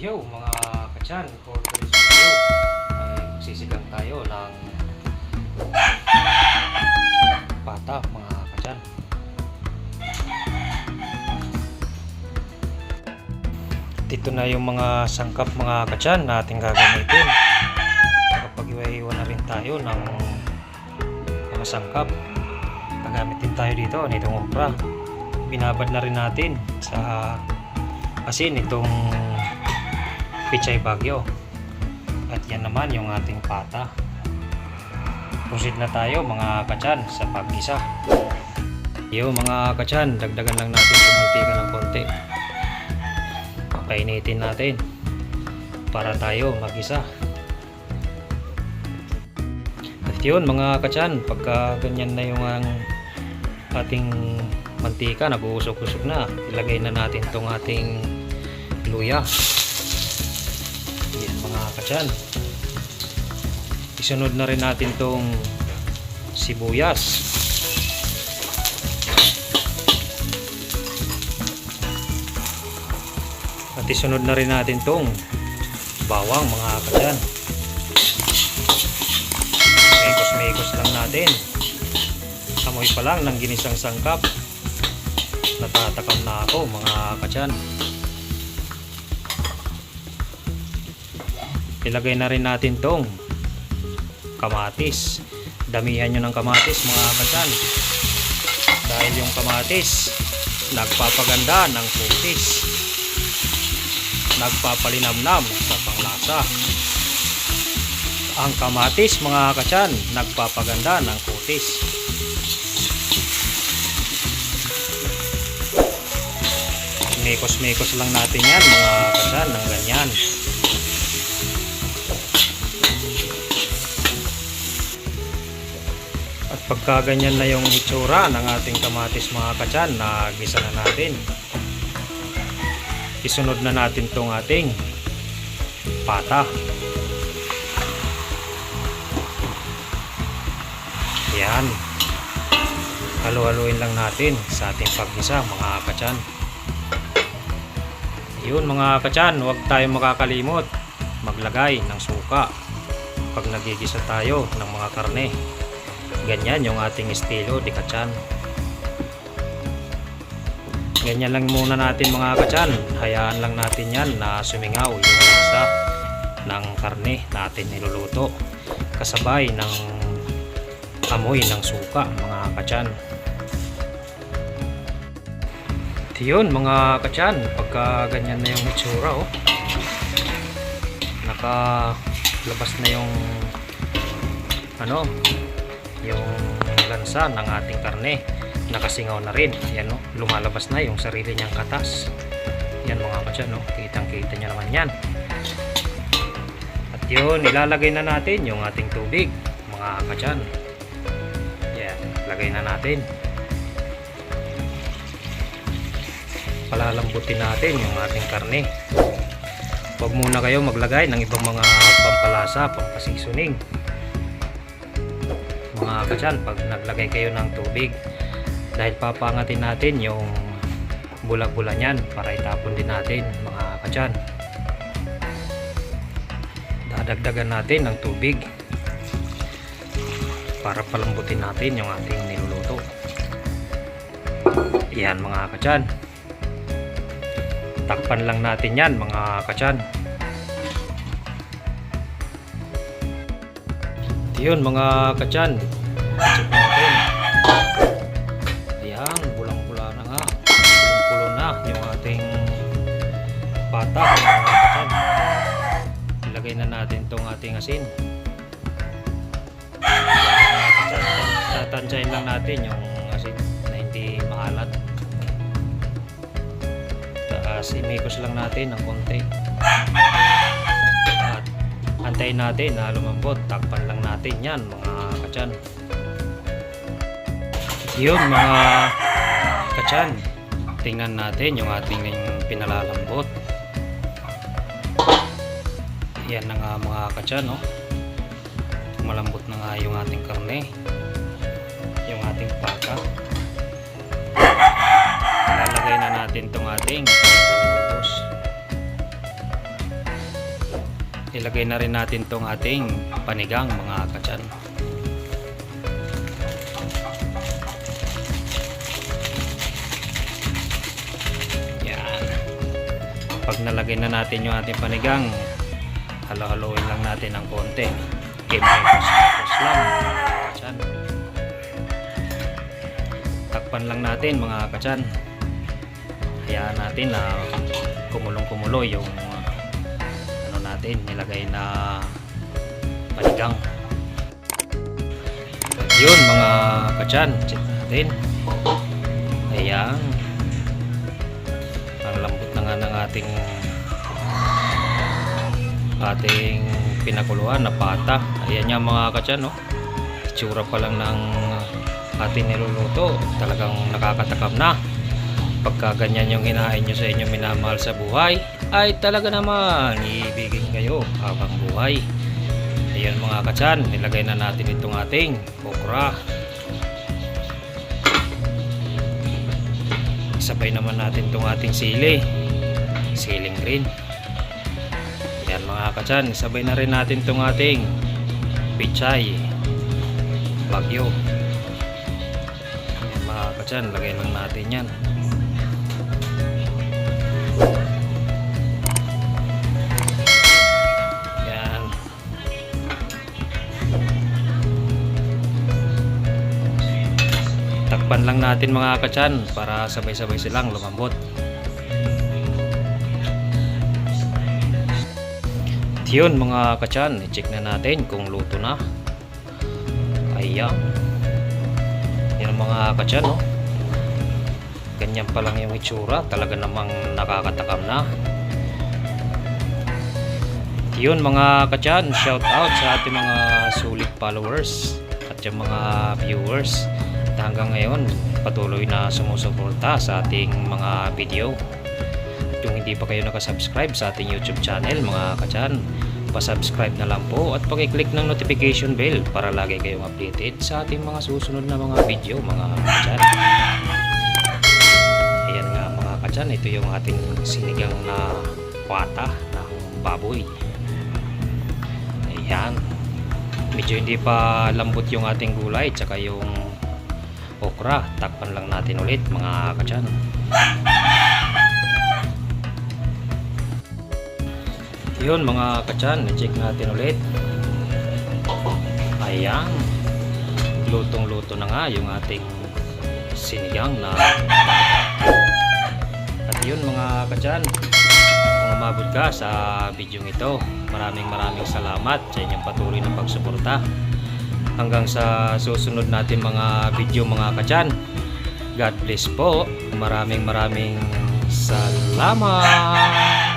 Yo mga kachan, for today's video ay magsisigang tayo ng pata mga kachan. Dito na yung mga sangkap mga kachan na ating gagamitin. Kapag iwan na rin tayo ng mga sangkap, gagamitin tayo dito nitong umpra. Binabad na rin natin sa asin itong pichay bagyo. At yan naman yung ating pata. Proceed na tayo mga kachan sa pag-isa. Yo mga kachan, dagdagan lang natin itong mantika ng konti. Painitin natin para tayo mag-isa. At yun mga kachan, pagka ganyan na yung ang ating mantika, nag-uusok-usok na, ilagay na natin tong ating luya. Mga kachan. Isunod na rin natin tong sibuyas. At isunod na rin natin tong bawang mga kachan. Mekos-mekos lang natin. Amoy pa lang ng ginisang sangkap. Natatakam na ako mga kachan. Ilagay na rin natin tong kamatis. Damihan nyo ng kamatis mga kachan. Dahil yung kamatis nagpapaganda ng putis. Nagpapalinamnam sa panglasa. Ang kamatis mga kachan nagpapaganda ng kutis. Mekos-mekos lang natin yan mga kachan ng ganyan. At pagka ganyan na yung itsura ng ating kamatis mga kachan na na natin. Isunod na natin tong ating pata. Yan. Halo-haloin lang natin sa ating paggisa mga kachan. Yun mga kachan, huwag tayong makakalimot maglagay ng suka pag nagigisa tayo ng mga karne. Ganyan yung ating estilo di kachan. Ganyan lang muna natin mga kachan. Hayaan lang natin yan na sumingaw yung lasa ng karne natin niluluto. Kasabay ng amoy ng suka mga kachan. At yun mga kachan, pagka ganyan na yung itsura oh. Nakalabas na yung ano, yung lansa ng ating karne nakasingaw na rin. Yan no? Lumalabas na yung sarili niyang katas. Yan mga kachan no? Kitang kita niya naman yan. At yun ilalagay na natin yung ating tubig mga kachan yan lagay na natin. Palalambutin natin yung ating karne. Huwag muna kayo maglagay ng ibang mga pampalasa pampasisoning mga kachan pag naglagay kayo ng tubig dahil papangatin natin yung bulak-bula niyan para itapon din natin mga kachan dadagdagan natin ng tubig para palambutin natin yung ating niluluto. Yan mga kachan takpan lang natin yan mga kachan yun mga kachan check natin ayan bulang bula na nga. Bulang pulo na yung ating pata ilagay na natin tong ating asin. Tatansyahin lang natin yung asin na hindi maalat. Taas imikos lang natin ng konti. At antayin natin na lumambot. Takpan lang natin yan mga kachan yun mga kachan. Tingnan natin yung ating pinalalambot yan na nga mga kachan no? malambot na nga yung ating karne. Yung ating paka. Ilalagay na natin tong ating pangbutos ilagay na rin natin tong ating panigang mga kachan. Pag nalagay na natin yung ating panigang, halo-haloin lang natin ng konti. Kimekos-mekos lang kachan. Takpan lang natin mga kachan. Hayaan natin na kumulong-kumulo yung ano natin nilagay na panigang. Yun mga kachan, check natin. Ayan. Ating ating pinakuluan na pata. Ayan yan mga kachan, no? Itsura pa lang ng ating niluluto. Talagang nakakatakam na. Pagka ganyan yung hinain nyo sa inyo minamahal sa buhay, ay talaga naman iibigin kayo habang buhay. Ayan mga kachan, nilagay na natin itong ating okra. Sabay naman natin itong ating sili. Siling green. Yan mga kachan, sabay na rin natin itong ating pichay. Bagyo. Yan mga kachan, lagay lang natin. Yan. Takpan lang natin mga kachan para sabay-sabay silang lumambot. Yun mga kachan, i-check na natin kung luto na. Ayan. Yan mga kachan, no? Ganyan pa lang yung itsura. Talaga namang nakakatakam na. Yun mga kachan, shout out sa ating mga sulit followers at yung mga viewers. At hanggang ngayon, patuloy na sumusuporta sa ating mga video. Kung hindi pa kayo nakasubscribe sa ating YouTube channel mga kachan, pasubscribe na lang po at pakiclick ng notification bell para lagi kayong updated sa ating mga susunod na mga video mga kachan. Ayan nga mga kachan, ito yung ating sinigang na kwata ng baboy. Ayan. Medyo hindi pa lambot yung ating gulay tsaka yung okra. Takpan lang natin ulit mga kachan. Yun mga kachan, i-check natin ulit. Ayan. Lutong-luto na nga yung ating sinigang na. At yun mga kachan, kung umabot ka sa video ito, maraming maraming salamat sa inyong patuloy na pagsuporta. Hanggang sa susunod natin mga video mga kachan. God bless po. Maraming maraming salamat.